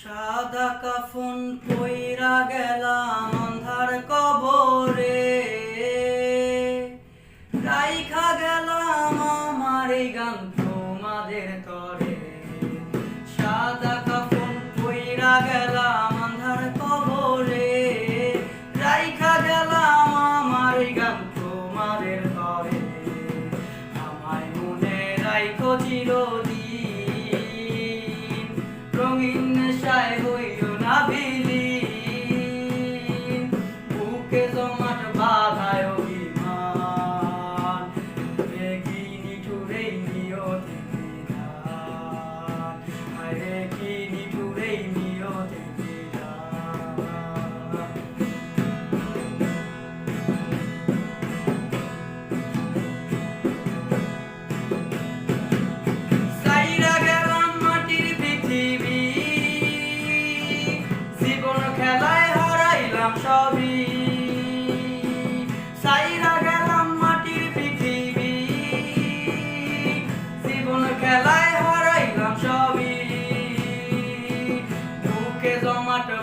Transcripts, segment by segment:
সাদা কাফুন কইরা গেলাম অন্ধার কবর deixar eu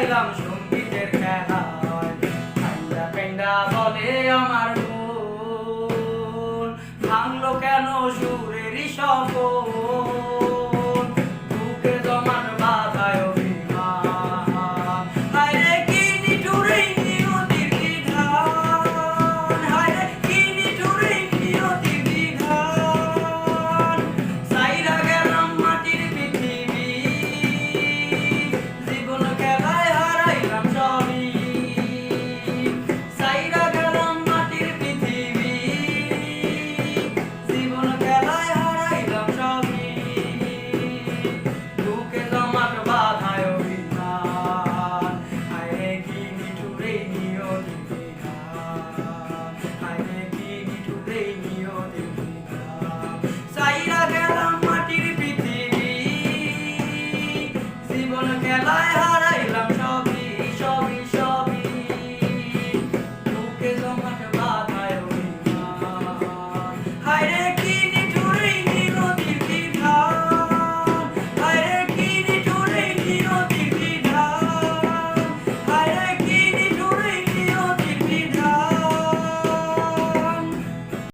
লাগাইলাম সঙ্গীতের খেলা বলে আমার ভাঙলো কেন সুরেরই সফল